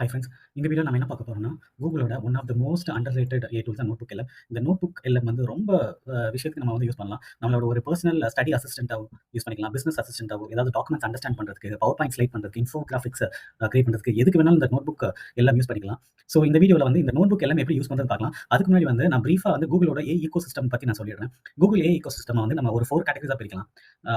Hi friends இந்த video நம்ம என்ன பார்க்க போகிறோம்னா கூகுளோட one of the most underrated AI tools notebook எல்லாம் இந்த நோட் புக் எல்லாம் வந்து ரொம்ப விஷயத்துக்கு நம்ம வந்து யூஸ் பண்ணலாம். நம்மளோட ஒரு பர்சனல் ஸ்டடி அசிஸ்டன்ட்டாகவும் யூஸ் பண்ணிக்கலாம். பிஸ்னஸ் அசிஸ்டன்ட்டாகவும் ஏதாவது டாக்குமெண்ட்ஸ் அண்டர்ஸ்டாண்ட் பண்ணுறதுக்கு பவர் பாயிண்ட் ஸ்லைட் பண்ணுறதுக்கு இன்ஃபோ கிராஃபிக்ஸ் கிரியேட் பண்ணுறதுக்கு எதுக்கு வேணாலும் இந்த நோட் புக் எல்லாம் யூஸ் பண்ணிக்கலாம். ஸோ இந்த வீடியோவில் வந்து இந்த நோட் புக் எல்லாம் எப்படி யூஸ் பண்ணுறது பார்க்கலாம். அதுக்கு முன்னாடி வந்து நான் ப்ரீஃபாக வந்து கூகுளோட ஏ ஈகோ சிஸ்டம் பற்றி நான் சொல்லிடுறேன். கூகுள் ஏ ஈகோ சிஸ்டம் வந்து நம்ம ஒரு ஃபோர் கேட்டகரிஸாக பிரிக்கலாம்.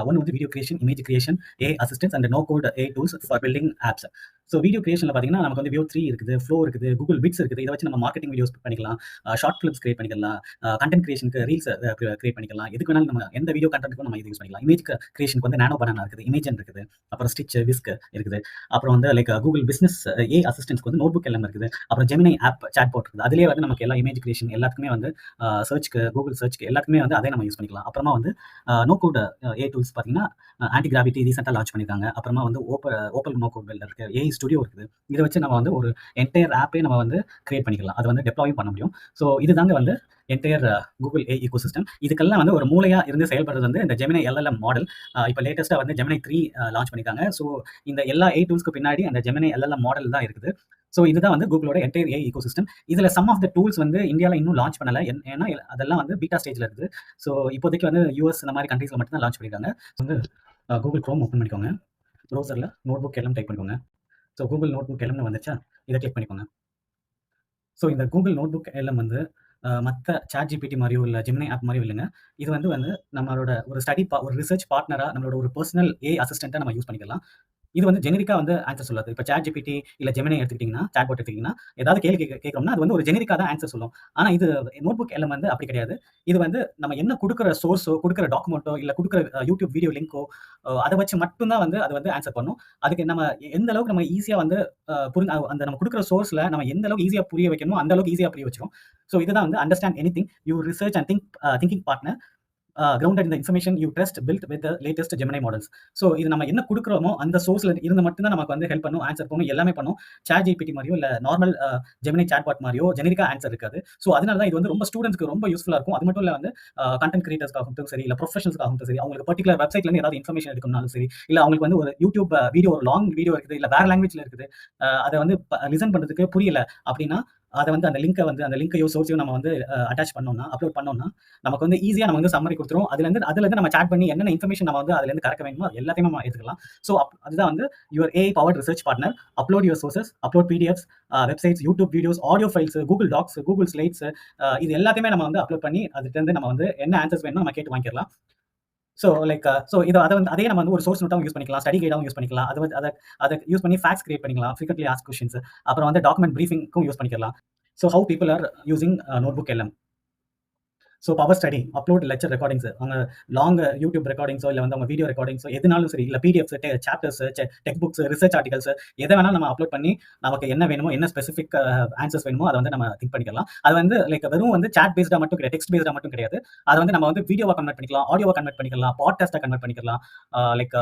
ஒன்று வந்து video creation image creation AI assistants and no code AI tools for building apps so video கிரியேஷனில் பார்த்தீங்கன்னா நமக்கு வந்து வியூ த்ரீ இருக்குது ஃப்ளோ இருக்குது கூகுள் பிட்ஸ் இருக்குது. இதை வச்சு நம்ம மார்க்கெட்டிங் வீடியோஸ் பண்ணிக்கலாம். ஷார்ட் ஃபிலிம்ஸ் கிரியேட் பண்ணிக்கலாம். கண்டென்ட் கிரியேஷனுக்கு ரீல்ஸ் கிரியேட் பண்ணிக்கலாம். எதுக்கு வேணாலும் நம்ம எந்த வீடியோ கண்டென்ட்டுக்கும் நம்ம இது யூஸ் பண்ணிக்கலாம். இமேஜ் கிரியேஷனுக்கு வந்து நானோ பனானா இருக்குது இமேஜன் இருக்குது. அப்புறம் ஸ்டிச் விஸ்க் இருக்குது. அப்புறம் வந்து லைக் கூகுள் பிஸ்னஸ் ஏ அசிஸ்டன்ஸ்க்கு வந்து நோட் புக் எல்லாம் இருக்குது. அப்புறம் ஜெமினை ஆப் சாட் போட் இருக்குது. அதிலே வந்து நமக்கு எல்லா இமேஜ் கிரியேஷன் எல்லாத்துக்குமே வந்து சர்ச்க்கு கூகுள் சர்ச்க்கு எல்லாத்துக்குமே வந்து அதே நம்ம யூஸ் பண்ணிக்கலாம். அப்புறமா வந்து நோ கோட் ஏ டூல்ஸ் பார்த்தீங்கன்னா ஆன்டி கிராவிட்டி ரீசெண்டாக லான்ச் பண்ணியிருக்காங்க அப்புறமா வந்து ஓப்பர் ஓப்பல் நோ கோட் பில்டர் இருக்குது ஏஐ ஸ்டுடியோ இருக்குது. இதை வச்சு நம்ம வந்து ஒரு என்டையர் ஆப்பே நம்ம வந்து கிரியேட் பண்ணிக்கலாம். அதை வந்து டெப்ளாயும் பண்ண முடியும். ஸோ இதுதாங்க வந்து என்டையர் கூகுள் ஏ ஈகோ சிஸ்டம் இதுக்கெல்லாம் வந்து ஒரு மூலையாக இருந்து செயல்படுறது வந்து இந்த ஜெமினை எல்எல்எம் மாடல் இப்போ லேட்டஸ்ட்டாக வந்து ஜெமினை த்ரீ லான்ச் uh, பண்ணியிருக்காங்க ஸோ இந்த எல்லா ஏ டூல்ஸ்க்கு பின்னாடி அந்த ஜெமினை எல்எல்எம் மாடல் தான் இருக்குது. ஸோ இதுதான் வந்து கூகுளோட என்டையர் ஏ ஈகோ சிஸ்டம் இதில் சம் ஆஃப் த டூல்ஸ் வந்து இந்தியாவில் இன்னும் லான்ச் பண்ணலை. ஏன்- ஏன்னா அதெல்லாம் வந்து பீட்டா ஸ்டேஜில் இருக்குது. ஸோ இப்போதைக்கு வந்து யூஎஸ் இந்த மாதிரி கண்ட்ரீஸில் மட்டும்தான் லான்ச் பண்ணியிருக்காங்க வந்து கூகுள் க்ரோம் ஓப்பன் பண்ணிக்கோங்க. ப்ரௌசரில் நோட் புக் எல்லாம் டைப் பண்ணிக்கோங்க. ஸோ கூகுள் நோட் புக் எல்லாம் வந்துச்சா? இதை கிளிக் பண்ணிக்கோங்க. ஸோ இந்த கூகுள் நோட் புக் எல்லாம் வந்து மற்ற சாட் ஜிபிடி மாதிரியோ இல்லை ஜிம்னி ஆப் மாதிரியோ இல்லைங்க. இது வந்து வந்து நம்மளோட ஒரு ஸ்டடி பா ஒரு ரிசர்ச் பார்ட்னராக நம்மளோட ஒரு பர்சனல் ஏ அசிஸ்டண்ட்டாக நம்ம யூஸ் பண்ணிக்கலாம். இது வந்து ஜெனரிக்கா வந்து ஆன்சர் சொல்லாது. இப்போ சாட் ஜிபிடி இல்லை ஜெமினி எடுத்துக்கிட்டிங்கன்னா சாட் போட் எடுத்துக்கிட்டீங்கன்னா ஏதாவது கேள்வி கேட்க அது வந்து ஒரு ஜெனரிக்கா தான் ஆன்சர் சொல்லும். ஆனால் இது நோட் புக் எல்லாம் வந்து அப்படி கிடையாது. இது வந்து நம்ம என்ன கொடுக்குற சோர்ஸோ கொடுக்குற டாக்குமெண்ட்டோ இல்லை கொடுக்குற யூடியூப் வீடியோ லிங்கோ அதை வச்சு மட்டும்தான் வந்து அது வந்து ஆன்சர் பண்ணும். அதுக்கு நம்ம எந்த அளவுக்கு நம்ம ஈஸியாக வந்து அஹ், புரிஞ்சு அந்த நம்ம கொடுக்குற சோர்ஸில் நம்ம எந்த அளவுக்கு ஈஸியாக புரிய வைக்கணுமோ அந்த அளவுக்கு ஈஸியாக புரிய வச்சிரும். ஸோ இதுதான் வந்து understand anything you research and think thinking partner grounded இந்த information you trust built with latest Gemini models so இது நம்ம என்ன கொடுக்குறோமோ அந்த சோர்ஸில் இருந்து மட்டும்தான் நமக்கு வந்து ஹெல்ப் பண்ணும் ஆன்சர் பண்ணும் எல்லாமே பண்ணும். சார் ஜிபிடி மாதிரியோ இல்லை நார்மல் ஜெமினை சாட் பாட் மாதிரியோ ஜெனரிக்கா ஆன்சர் இருக்காது. ஸோ அதனால தான் இது வந்து ரொம்ப ஸ்டூடெண்ட்ஸ்க்கு ரொம்ப யூஸ்ஃபுல்லாக இருக்கும். அது மட்டும் இல்லை வந்து uh, கண்டென்ட் கிரியேட்டர்ஸ்க்காகட்டும் சரி இல்லை ப்ரொஃபஷனல்ஸ்க்காகட்டும் சரி அவங்களுக்கு பர்டிகுலர் வெப்சைட்லேருந்து ஏதாவது இன்ஃபர்மேஷன் எடுக்கணும்னாலும் சரி இல்லை அவங்களுக்கு வந்து ஒரு யூடியூப் வீடியோ uh, ஒரு லாங் வீடியோ இருக்குது இல்லை வேறு லாங்குவேஜில் இருக்குது uh, அதை வந்து லிசன் பண்ணுறதுக்கு புரியல அப்படின்னா அதை வந்து அந்த லிங்கை வந்து அந்த லிங்கையோ சோர்ஸையோ நம்ம வந்து அட்டாச் பண்ணோம்னா அப்லோட் பண்ணோம்னா நமக்கு வந்து ஈஸியாக நம்ம வந்து சம்மரி கொடுத்துரும். அதுலேருந்து அதுலேருந்து நம்ம சாட் பண்ணி என்னென்ன இன்ஃபர்மேஷன் நம்ம வந்து அதுலேருந்து கறக்க வேணுமோ அது எல்லாத்தையுமே நம்ம எடுத்துக்கலாம். ஸோ அதுதான் வந்து your AI power research partner upload your sources upload PDFs websites YouTube videos audio files Google Docs Google Slides இது எல்லாத்தையுமே நம்ம வந்து அப்லோட் பண்ணி அதுலேருந்து நம்ம வந்து என்ன ஆன்சர்ஸ் வேணும் நம்ம கேட்டு வாங்கிக்கலாம் ஸோ லைக் ஸோ இது அதை வந்து அதே நம்ம வந்து ஒரு சோர்ஸ் நோட்டாகவும் யூஸ் பண்ணிக்கலாம் ஸ்டடி கைடாகவும் யூஸ் பண்ணிக்கலாம். அது வந்து அதை அதை யூஸ் பண்ணி ஃபேக்ஸ் கிரியேட் பண்ணிக்கலாம் ஃப்ரீக்வெண்ட்லி ஆஸ்க் கொஷின்ஸ் அப்புறம் வந்து டாக்குமெண்ட் ப்ரீஃபிங்க்கும் யூஸ் பண்ணிக்கலாம். So how people are using notebook எல்லாம் so power study upload lecture recordings அவங்க லாங் யூடியூப் ரெக்கார்டிங்ஸோ இல்லை வந்து அவங்க வீடியோ ரெக்கார்டிங்ஸோ எதுனாலும் சரி இல்லை PDFs chapters textbooks research articles எதை வேணாலும் நம்ம அப்லோட் பண்ணி நமக்கு என்ன வேணுமோ என்ன ஸ்பெசிஃபிக் ஆன்சர்ஸ் வேணுமோ அதை வந்து நம்ம திங்க் பண்ணிக்கலாம். அது வந்து லைக் வெறும் வந்து சாட் பேஸ்டாக மட்டும் கிடையாது டெக்ஸ்ட் பேஸ்டாக மட்டும் கிடையாது. அதை வந்து நம்ம வந்து வீடியோவாக கன்வெர்ட் பண்ணிக்கலாம் ஆடியோவாக கன்வெர்ட் பண்ணிக்கலாம் பாட்காஸ்ட்டாக கன்வெர்ட் பண்ணிக்கலாம் லைக்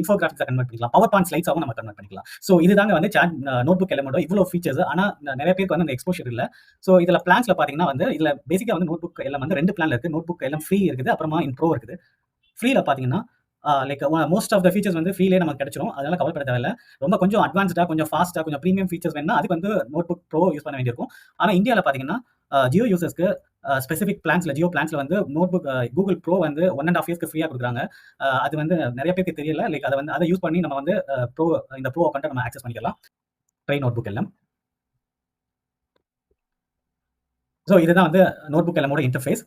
இன்ஃபோகிராஃபிக்ஸாக கன்வெர்ட் பண்ணிக்கலாம் பவர் பாயிண்ட் ஸ்லைட்ஸாகவும் நம்ம கன்வெர்ட் பண்ணிக்கலாம். ஸோ இதுதாங்க வந்து சாட் நோட் புக் எலமெண்டோ இவ்வளோ ஃபீச்சர்ஸ் ஆனால் நிறைய பேருக்கு வந்து அந்த எக்ஸ்போஷர் இல்லை. ஸோ இதில் பிளான்ஸில் பார்த்தீங்கன்னா வந்து இதில் பேசிக்காக வந்து நோட் புக் எல்லாம் வந்து ரெண்டு பிளான் இருக்குது நோட் புக் எல்லாம் ஃப்ரீ இருக்குது. அப்புறமா இன் ப்ரோ இருக்குது ஃப்ரீல பார்த்தீங்கன்னா like most of the features வந்து ஃப்ரீலே நமக்கு கிடைச்சிரும். அதனால கவலைப்பட தேவையில்ல. ரொம்ப கொஞ்சம் அட்வான்ஸ்டாக கொஞ்சம் ஃபாஸ்ட்டாக கொஞ்சம் ப்ரீமியம் ஃபீச்சர்ஸ் வேணும்னா அதுக்கு வந்து நோட் புக் ப்ரோ யூஸ் பண்ண வேண்டியிருக்கும். ஆனால் இந்தியாவில் பார்த்தீங்கன்னா ஜியோ யூசர்ஸ்க்கு ஸ்பெசிஃபிக் பிளான்ஸ்ல ஜியோ பிளான்ஸ்ல வந்து நோட் புக் கூகுள் ப்ரோ வந்து ஒன் அண்ட் ஆஃப் இயர்ஸ்க்கு ஃப்ரீயாக கொடுக்குறாங்க. அது வந்து நிறைய பேருக்கு தெரியல. லைக் அதை வந்து அதை யூஸ் பண்ணி நம்ம வந்து ப்ரோ இந்த ப்ரோ அக்கௌண்ட்டை நம்ம ஆக்சஸ் பண்ணிக்கலாம். ட்ரை நோட் புக் எல்லாம். ஸோ இதுதான் வந்து நோட் புக் எல்லாமோட இன்டர்ஃபேஸ்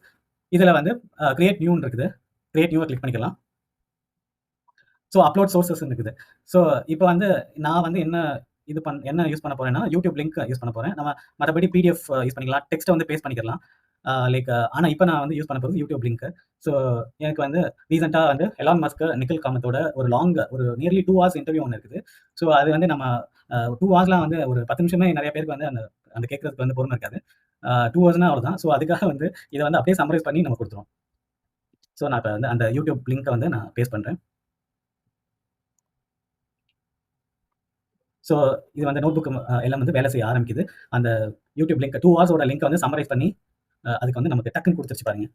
இதில் வந்து கிரியேட் நியூன்னு இருக்குது. கிரியேட் நியூவை கிளிக் பண்ணிக்கலாம். ஸோ அப்லோட் சோர்சஸ் இருக்குது. ஸோ இப்போ வந்து நான் வந்து என்ன இது பண் என்ன யூஸ் பண்ண போகிறேன்னா யூடியூப் லிங்க் யூஸ் பண்ண போகிறேன் நம்ம மற்றபடி பிடிஎஃப் யூஸ் பண்ணிக்கலாம். டெக்ஸ்ட்டை வந்து பேஸ்ட் பண்ணிக்கலாம். லைக் ஆனால் இப்போ நான் வந்து யூஸ் பண்ண போகிறது யூடியூப் லிங்க் ஸோ எனக்கு வந்து ரீசெண்டாக வந்து எலான் மஸ்க் நிக்கில் காமத்தோட ஒரு லாங் ஒரு நியர்லி டூ ஹவர்ஸ் இன்டர்வியூ ஒன்று இருக்குது. ஸோ அது வந்து நம்ம டூ ஹவர்ஸ்லாம் வந்து ஒரு பத்து நிமிஷமே நிறைய பேருக்கு வந்து அந்த அந்த கேட்கறதுக்கு வந்து பொறுமை இருக்காது. டூ ஹவர்ஸ்னா அவ்வளோதான் ஸோ அதுக்காக வந்து இதை வந்து அப்படியே சம்மரைஸ் பண்ணி நம்ம கொடுத்துருவோம். ஸோ நான் இப்போ வந்து அந்த யூடியூப் லிங்க்கை வந்து நான் பேஸ் பண்ணுறேன் ஸோ இது வந்து நோட் புக் எல்லாம் வந்து வேலை செய்ய ஆரம்பிக்குது. அந்த யூடியூப் லிங்க் டூ ஹவர்ஸோட லிங்க் வந்து சம்மரைஸ் பண்ணி அதுக்கு வந்து நமக்கு டக்குன்னு கொடுத்துருச்சு பாருங்க.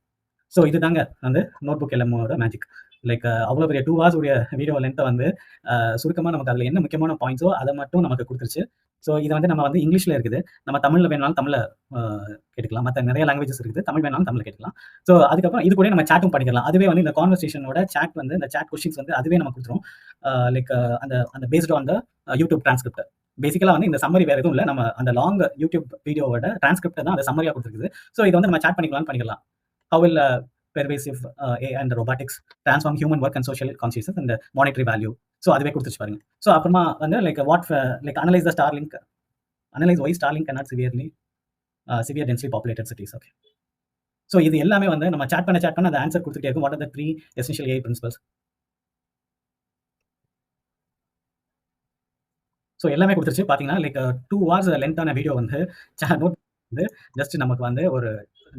ஸோ இதுதாங்க வந்து நோட் புக் எல்லாமோட மேஜிக் லைக் அவ்வளோ பெரிய டூ ஹவர்ஸ் உடைய வீடியோ லென்த்தை வந்து சுருக்கமாக நமக்கு அதில் என்ன முக்கியமான பாயிண்ட்ஸோ அதை மட்டும் நமக்கு கொடுத்துருச்சு. ஸோ இது வந்து நம்ம வந்து இங்கிலீஷில் இருக்குது. நம்ம தமிழில் வேணாலும் தமிழில் கேட்டுக்கலாம். மற்ற நிறைய லாங்குவேஜஸ் இருக்குது. தமிழ் வேணாலும் தமிழ்ல கேட்டுக்கலாம். ஸோ அதுக்கப்புறம் இது கூட நம்ம சேட்டும் பண்ணிக்கலாம். அதுவே வந்து இந்த கான்வர்சேஷனோட சேட் வந்து இந்த சேட் கொஷின்ஸ் வந்து அதுவே நம்ம கொடுத்துரும். லைக் அந்த அந்த paste on the YouTube transcript பேசிக்கலாக வந்து இந்த சம்மரி வேறு எதுவும் இல்லை. நம்ம அந்த லாங் யூடியூப் வீடியோவோட டிரான்ஸ்கிரிப்ட் தான் அந்த சம்மரியாக கொடுத்துருக்குது. ஸோ இதை வந்து நம்ம சேட் பண்ணிக்கலாம்னு பண்ணிக்கலாம். How இல்லை pervasive AI and robotics and human work and social and and monetary value so அதுவே கொடுத்துச்சு பாருங்க. ஸோ அப்புறமா வந்து like what like analyse the Starlink analyse why Starlink not severely severe densely populated cities okay so இது எல்லாமே வந்து நம்ம chat பண்ண சாட் பண்ண அந்த ஆன்சர் கொடுத்துட்டே இருக்கும். What are the three essential AI principles so எல்லாமே கொடுத்துருச்சு. பார்த்தீங்கன்னா லைக் டூ ஹவர்ஸ் லென்த்தான வீடியோ வந்து நோட் வந்து ஜஸ்ட் நமக்கு வந்து ஒரு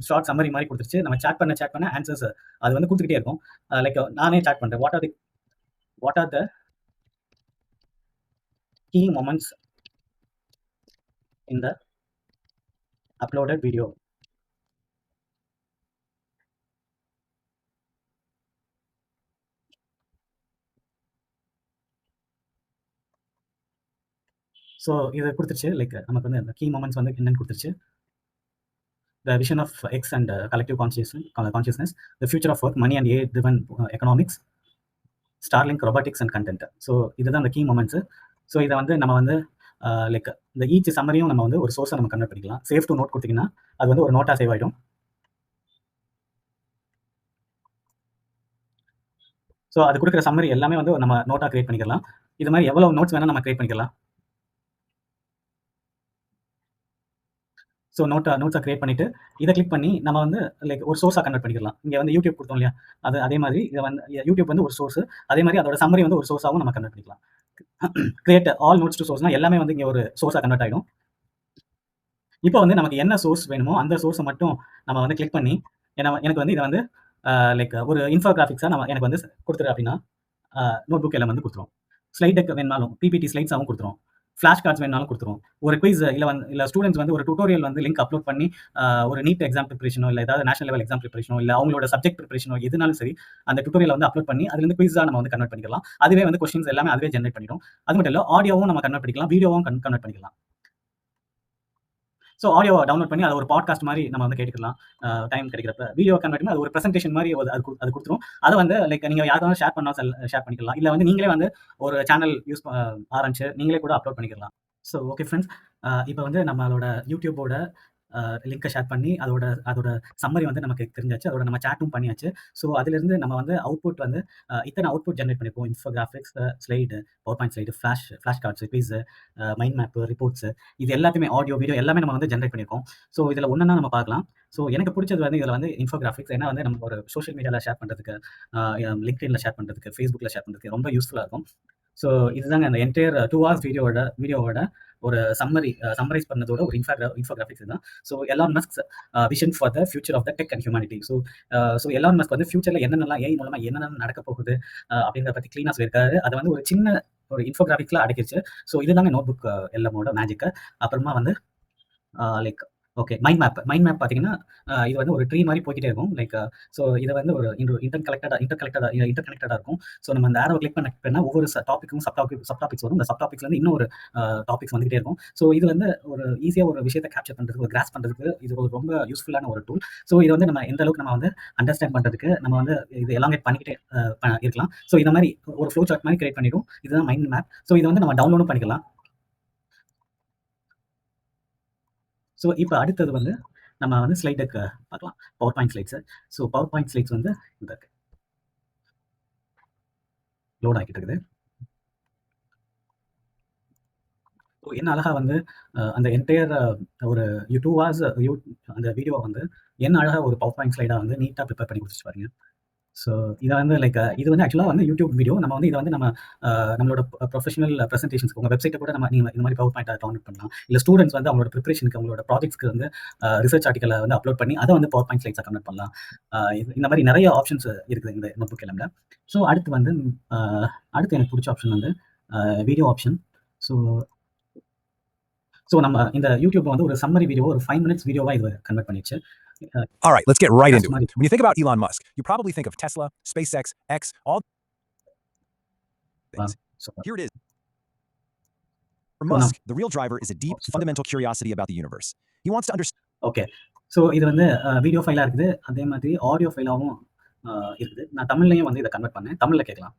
ஷார்ட் சம்மரி மாதிரி கொடுத்துருச்சு. நம்ம சேட் பண்ண சேட் பண்ண ஆன்சர்ஸ் அது வந்து கொடுத்துக்கிட்டே இருக்கும். Uh, லைக் uh, நானே சேட் பண்ணுறேன் what are the what are the key moments in the uploaded video so இதை கொடுத்துருச்சு. லைக் நமக்கு வந்து அந்த கீ மொமெண்ட்ஸ் வந்து என்னன்னு கொடுத்துருச்சு. The vision of X and uh, collective consciousness, uh, consciousness, the future of work, money and AI-driven uh, economics, and content and content. So இதுதான் அந்த கீ மொமெண்ட்ஸு ஸோ இதை வந்து நம்ம வந்து uh, லைக் இந்த ஈச் சம்மரியும் நம்ம வந்து ஒரு சோர்ஸை நம்ம கன்வெர்ட் பண்ணிக்கலாம். சேஃப் டு நோட் கொடுத்தீங்கன்னா அது வந்து ஒரு நோட்டாக சேவ் ஆகிடும் ஸோ அது கொடுக்குற சம்மரி எல்லாமே வந்து நம்ம நோட்டாக கிரியேட் பண்ணிக்கலாம். இது மாதிரி எவ்வளோ நோட்ஸ் வேணால் நம்ம கிரியேட் பண்ணிக்கலாம். ஸோ நோட்டை நோட்ஸை கிரியேட் பண்ணிட்டு இதை கிளிக் பண்ணி நம்ம வந்து லைக் ஒரு சோர்ஸாக கன்வெர்ட் பண்ணிக்கலாம். இங்கே வந்து யூடியூப் கொடுத்தோம் இல்லையா? அது அதே மாதிரி இதை வந்து யூடியூப் வந்து ஒரு சோர்ஸ் அதே மாதிரி அதோட சம்மரி வந்து ஒரு சோர்ஸாகவும் நம்ம கன்வெர்ட் பண்ணிக்கலாம். கிரியேட் ஆல் நோட்ஸ் டு சோர்ஸ்னால் எல்லாமே வந்து இங்கே ஒரு சோர்ஸாக கன்வெர்ட் ஆகிடும் இப்போ வந்து நமக்கு என்ன சோர்ஸ் வேணுமோ அந்த சோர்ஸை மட்டும் நம்ம வந்து கிளிக் பண்ணி ஏன்னா எனக்கு வந்து இதை வந்து லைக் ஒரு இன்ஃபோகிராஃபிக்ஸாக நம்ம எனக்கு வந்து கொடுத்துரு அப்படின்னா நோட் புக் எல்லாம் வந்து கொடுத்துரும். ஸ்லைட் டெக் வேணாலும் பிபிடி ஸ்லைட்ஸாகவும் கொடுத்துரும். ஃப்ளாஷ் கார்ட்ஸ் வேணாலும் கொடுத்துருவோம். ஒரு குயிஸ் இல்லை வந்து இல்லை ஸ்டூடெண்ட்ஸ் வந்து ஒரு டுட்டோரியல் வந்து லிங்க் அப்லோட் பண்ணி ஒரு நீட் எக்ஸாம் ப்ரிப்பரேஷனோ இல்லை ஏதாவது நேஷனல் லெவல் எக்ஸாம் ப்ரிப்பரேஷனோ இல்லை அவங்களோட சப்ஜெக்ட் ப்ரிப்பரேஷனோ எதுனாலும் சரி அந்த டுட்டோரியல் வந்து அப்லோட் பண்ணி அதுலேருந்து குயிஸாக நம்ம வந்து கன்வெர்ட் பண்ணிக்கலாம். அதுவே வந்து கொஸ்டின்ஸ் எல்லாமே அதுவே ஜென்ரேட் பண்ணிடும். அது மட்டும் இல்லை ஆடியோவும் நம்ம கன்வெர்ட் பண்ணிக்கலாம் வீடியோவும் கன்வெர்ட் பண்ணிக்கலாம். ஸோ ஆடியோ டவுன்லோட் பண்ணி அதை ஒரு பாட்காஸ்ட் மாதிரி நம்ம வந்து கேட்டுக்கலாம். டைம் கிடைக்கிறப்ப. வீடியோ கன்வெர்ட் பண்ணி அது ஒரு ப்ரெசன்டேஷன் மாதிரி அது அது கொடுத்துரும். அதை வந்து லைக் நீங்கள் யாருக்காவது ஷேர் பண்ணா ஷேர் பண்ணிக்கலாம். இல்லை வந்து நீங்களே வந்து ஒரு சேனல் யூஸ் ஆரம்பிச்சு நீங்களே கூட அப்லோட் பண்ணிக்கலாம். ஸோ ஓகே ஃப்ரெண்ட்ஸ் இப்போ வந்து நம்மளோட யூடியூபோட லிங்கை ஷேர் பண்ணி அதோட அதோட சம்மரி வந்து நமக்கு தெரிஞ்சாச்சு. அதோட நம்ம சேட்டும் பண்ணியாச்சு. ஸோ அதுலேருந்து நம்ம வந்து அவுட்புட் வந்து இத்தனை அவுட்புட் ஜென்ரேட் பண்ணிப்போம் infographics slide PowerPoint slide flash flashcards quiz mind map reports இது எல்லாத்தையுமே ஆடியோ வீடியோ எல்லாமே நம்ம வந்து ஜென்ரேட் பண்ணியிருக்கோம் ஸோ இதில் ஒன்றா நம்ம பார்க்கலாம். ஸோ எனக்கு பிடிச்சது வந்து இதில் வந்து இன்ஃபோகிராஃபிக்ஸ் ஏன்னா வந்து நம்ம ஒரு சோஷியல் மீடியாவில் ஷேர் பண்ணுறதுக்கு லிங்க்டின்ல ஷேர் பண்ணுறதுக்கு ஃபேஸ்புக்கில் ஷேர் பண்ணுறதுக்கு ரொம்ப யூஸ்ஃபுல்லாக இருக்கும். ஸோ இதுதாங்க அந்த என்டையர் டூ ஹவர்ஸ் வீடியோவோட வீடியோவோட ஒரு சம்மரி சம்மரைஸ் பண்ணதோட ஒரு இன்ஃபா இன்ஃபோகிராஃபிக்ஸ் தான் so Elon Musk vision for the future of the tech and humanity so so Elon Musk வந்து ஃபியூச்சரில் என்னென்னலாம் ஏஐ மூலமாக என்னென்ன நடக்க போகுது அப்படிங்கிறத பற்றி க்ளீனாக சொல்லியிருக்காரு. அதை வந்து ஒரு சின்ன ஒரு இன்ஃபோகிராஃபிக்ஸில் அடக்கிடுச்சு ஸோ இதுதாங்க நோட் புக் எல்லாமோட மேஜிக்கு அப்புறமா வந்து like okay mind map mind map பார்த்தீங்கன்னா இது வந்து ஒரு ட்ரீ மாதிரி போய்கிட்டே இருக்கும். லைக் ஸோ இது வந்து ஒரு இன்டர் கலெக்டடாக இன்டர் கலெக்டடாக இன்டர் கனெக்டடாக இருக்கும். ஸோ நம்ம அந்த ஆரோ கிளிக் பண்ண பண்ணால் ஒவ்வொரு டாப்பிக்கும் சப் டாபிக் சப் டாபிக்ஸ் வரும். இந்த சப் டாபிக்ஸ்லேருந்து இன்னொரு டாபிக்ஸ் வந்துகிட்டே இருக்கும். ஸோ இது வந்து ஒரு ஈஸியாக ஒரு விஷயத்தை கேப்சர் பண்ணுறதுக்கு ஒரு கிராஸ் பண்ணுறதுக்கு இது ஒரு ரொம்ப யூஸ்ஃபுல்லான ஒரு டூல் ஸோ இது வந்து நம்ம எந்த அளவுக்கு நம்ம வந்து அண்டர்ஸ்டாண்ட் பண்ணுறதுக்கு நம்ம வந்து இது எலாங்கேட் பண்ணிக்கிட்டே இருக்கலாம். ஸோ இந்த மாதிரி ஒரு ஃப்ளோ சார்ட் மாதிரி கிரியேட் பண்ணிடும். இதுதான் மைண்ட் மேப் ஸோ இதை வந்து நம்ம டவுன்லோடும் பண்ணிக்கலாம். ஸோ இப்போ அடுத்தது வந்து நம்ம வந்து ஸ்லைட் டெக் பார்க்கலாம். PowerPoint slides so PowerPoint slides வந்து இந்த இருக்கு. லோட் ஆகிட்டு இருக்குது. ஸோ என்ன அழகா வந்து அந்த என்டையர் ஒரு யூ டூ ஹவர்ஸ் யூ அந்த வீடியோ வந்து என்ன அழகா ஒரு பவர் பாயிண்ட் ஸ்லைடாக வந்து நீட்டாக ப்ரிப்பேர் பண்ணி கொடுத்துட்டு பாருங்க. ஸோ இதை வந்து லைக் இது வந்து ஆக்சுவலாக வந்து யூடியூப் வீடியோ நம்ம வந்து இதை வந்து நம்ம நம்மளோட ப்ரொஃபஷனல் ப்ரெசன்டேஷன்ஸ்க்கு உங்கள் வெப்சைட்டை கூட நம்ம நீங்கள் இந்த மாதிரி பவர் பாயிண்ட் டவுன்லோட் பண்ணலாம். இல்லை ஸ்டூடெண்ட்ஸ் வந்து அவங்களோட ப்ரிப்பரேஷனுக்கு அவங்களோட ப்ராஜெக்ட்ஸ்க்கு வந்து ரிசர்ச் ஆர்டிக்கலை வந்து அப்லோட் பண்ணி அதை வந்து பவர் பாயிண்ட் ஸ்லைட்ஸாக கன்வெர்ட் பண்ணலாம் இந்த மாதிரி நிறைய ஆப்ஷன்ஸ் இருக்குது இந்த நோட் புக் எல்லாமே. ஸோ அடுத்து வந்து அடுத்து எனக்கு பிடிச்ச ஆப்ஷன் வந்து வீடியோ ஆப்ஷன் ஸோ ஸோ நம்ம இந்த யூடியூப் வந்து ஒரு சம்மரி வீடியோ ஒரு ஃபைவ் மினிட்ஸ் வீடியோவாக இது கன்வெர்ட் பண்ணிடுச்சு All right, let's get right into it. மாதிரி When you think about Elon Musk, you probably think of Tesla, SpaceX, X, all things. So Here it is. For So Musk, the real driver is a deep, Oh, fundamental curiosity about the universe. He wants to understand. Okay so இது வந்து video ஃபைலாக இருக்குது அதே மாதிரி audio ஃபைலாகவும் இருக்குது நான் தமிழ்லையும் வந்து இதை கன்வெர்ட் பண்ணேன் தமிழில் கேட்கலாம்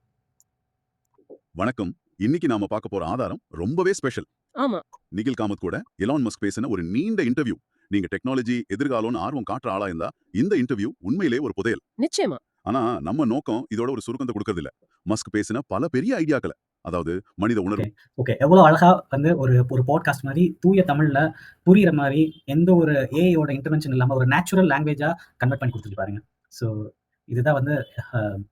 வணக்கம் இன்னைக்கு நாம பார்க்க போற ஆதாரம் ரொம்பவே ஸ்பெஷல் ஆமா நிகில் காமத் கூட எலான் மஸ்க் பேசின ஒரு நீண்ட இன்டர்வியூ நீங்க டெக்னாலஜி எதிர்காலம்னு ஆர்வம் காட்டுற ஆளா இருந்தா இந்த இன்டர்வியூ உண்மையிலே ஒரு புதையல். நிச்சயமா. ஆனா நம்ம நோக்கம் இதோட ஒரு சுருக்கத்தை கொடுக்கறது இல்ல மஸ்க் பேசின பல பெரிய ஐடியாக்களை அதாவது மனித உணர்வு. ஓகே எவ்வளோ அழகாக வந்து ஒரு ஒரு பாட்காஸ்ட் மாதிரி தூய தமிழில் புரியிற மாதிரி எந்த ஒரு ஏஐயோட இன்டர்வென்ஷன் இல்லாமல் ஒரு நேச்சுரல் லாங்குவேஜாக கன்வெர்ட் பண்ணி கொடுத்துட்டு பாருங்க. ஸோ இதுதான் வந்து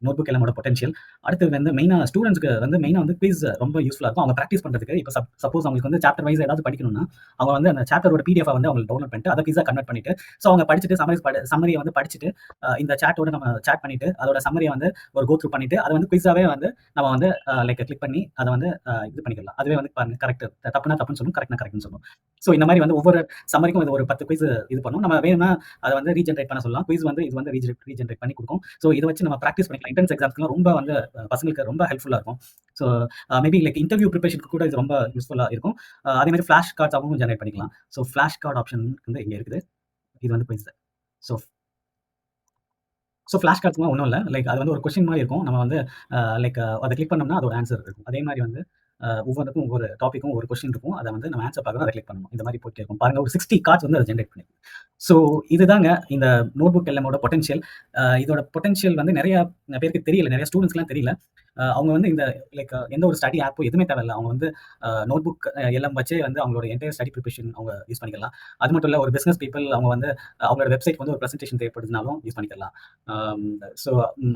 நோட் புக் எல்லாமோட பொட்டன்ஷியல் அடுத்து வந்து மெயினாக ஸ்டூடெண்ட்ஸ்க்கு வந்து மெயினாக வந்து குவிஸ் ரொம்ப யூஸ்ஃபுல்லாக இருக்கும். அவங்க ப்ராக்டிஸ் பண்ணுறதுக்கு இப்போ சப்போஸ் அவங்களுக்கு வந்து சாப்டர் வைஸ் ஏதாவது படிக்கணும்னா அவங்க வந்து அந்த சாப்டரோட பிடிஎஃப் வந்து அவங்க டவுன்லோட் பண்ணிட்டு அதை குவிஸாக கன்வெர்ட் பண்ணிட்டு ஸோ அவங்க படிச்சுட்டு சமரி படி சம்மரியை வந்து படிச்சுட்டு இந்த சாட்டோட நம்ம சேட் பண்ணிட்டு அதோட சம்மரியை வந்து ஒரு கோ த்ரூ பண்ணிட்டு அதை வந்து குவிஸாகவே வந்து நம்ம வந்து லைக் கிளிக் பண்ணி அதை வந்து இது பண்ணிக்கலாம். அதுவே வந்து கரெக்ட் தப்புனா தப்புன்னு சொல்லும் கரெக்ட்னா கரெக்ட்னு சொல்லும். ஸோ இந்த மாதிரி வந்து ஒவ்வொரு சம்மரிக்கும் இது ஒரு பத்து குவிஸ் இது பண்ணும். நம்ம வேணும்னா அதை வந்து ரீஜென்ரேட் பண்ண சொல்லலாம். குவிஸ் வந்து இது வந்து ரீஜென்ரேட் பண்ணி கொடுக்கும். ஸோ இதை வச்சு நம்ம ப்ராக்டிஸ் பண்ணிக்கலாம். என்ட்ரன்ஸ் எக்ஸாம்ஸ்க்குலாம் ரொம்ப வந்து பசங்களுக்கு ரொம்ப ஹெல்ப்ஃபுல்லாக இருக்கும். ஸோ மேபி லைக் இன்டர்வியூ ப்ரிப்பரேஷனுக்கு கூட இது ரொம்ப யூஸ்ஃபுல்லாக இருக்கும். அதே மாதிரி ஃப்ளாஷ் கார்ட்ஸாகவும் ஜெனரேட் பண்ணிக்கலாம். ஸோ ஃப்ளாஷ் கார்டு ஆப்ஷன் வந்து இங்கே இருக்குது. இது வந்து குவிஸ் ஸோ ஸோ ஃப்ளாஷ் கார்ட்ஸ்லாம் ஒன்றும் இல்லை. லைக் அது வந்து ஒரு கொஸ்டின் மாதிரி இருக்கும். நம்ம வந்து லைக் அதை கிளிக் பண்ணோம்னா அதோட ஆன்சர் இருக்கும். அதே மாதிரி வந்து ஒவ்வொருக்கும் ஒவ்வொரு டாப்பிக்கும் ஒரு கொஸ்டின் இருக்கும். அதை வந்து நம்ம ஆன்சர் பார்க்கணும் அதை கிளிக் பண்ணணும். இந்த மாதிரி போயிட்டே இருக்கும். பாருங்க ஒரு சிக்ஸ்டி கார்ட்ஸ் வந்து அதை ஜென்ரேட் பண்ணி ஸோ இதுதாங்க இந்த நோட் புக் எல்லாமோட பொட்டன்ஷியல் இதோட பொட்டன்ஷியல் வந்து நிறைய பேருக்கு தெரியல. நிறைய ஸ்டூடெண்ட்ஸ்லாம் தெரியல. அவங்க வந்து இந்த லைக் எந்த ஒரு ஸ்டடி ஆப்போ எதுவுமே தேவையில்ல. அவங்க வந்து நோட் புக் எல்லாம் வச்சே வந்து அவங்களோட என்டையர் ஸ்டடி ப்ரிப்பரேஷன் அவங்க யூஸ் பண்ணிக்கலாம். அது மட்டும் இல்லை ஒரு பிஸ்னஸ் பீப்பிள் அவங்க வந்து அவங்களோட வெப்சைட் வந்து ஒரு ப்ரெசன்டேஷன் தேவைப்படுதுனாலும் யூஸ் பண்ணிக்கலாம். ஸோ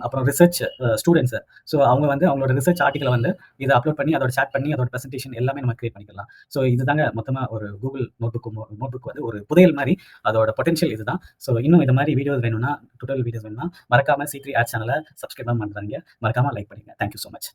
அப்புறம் ரிசர்ச் ஸ்டூடெண்ட்ஸ் ஸோ அவங்க வந்து அவங்களோட ரிசர்ச் ஆர்டிக்கலை வந்து இதை அப்லோட் பண்ணி அதோட சேட் பண்ணி அதோட ப்ரெசன்டேஷன் எல்லாமே நம்ம கிரியேட் பண்ணிக்கலாம். ஸோ இதுதாங்க மொத்தமாக ஒரு Google notebook notebook வந்து ஒரு புதையல் மாதிரி அதோட பொட்டன்ஷியல் இதுதான். ஸோ இன்னும் இந்த மாதிரி வீடியோஸ் வேணும்னா டுட்டோரியல் வீடியோஸ் வேணும்னா மறக்காம சி த்ரீ ஆட் சேனலை சப்ஸ்கிரைப் பண்ணுறாங்க மறக்காம லைக் பண்ணுங்க Thank you so much.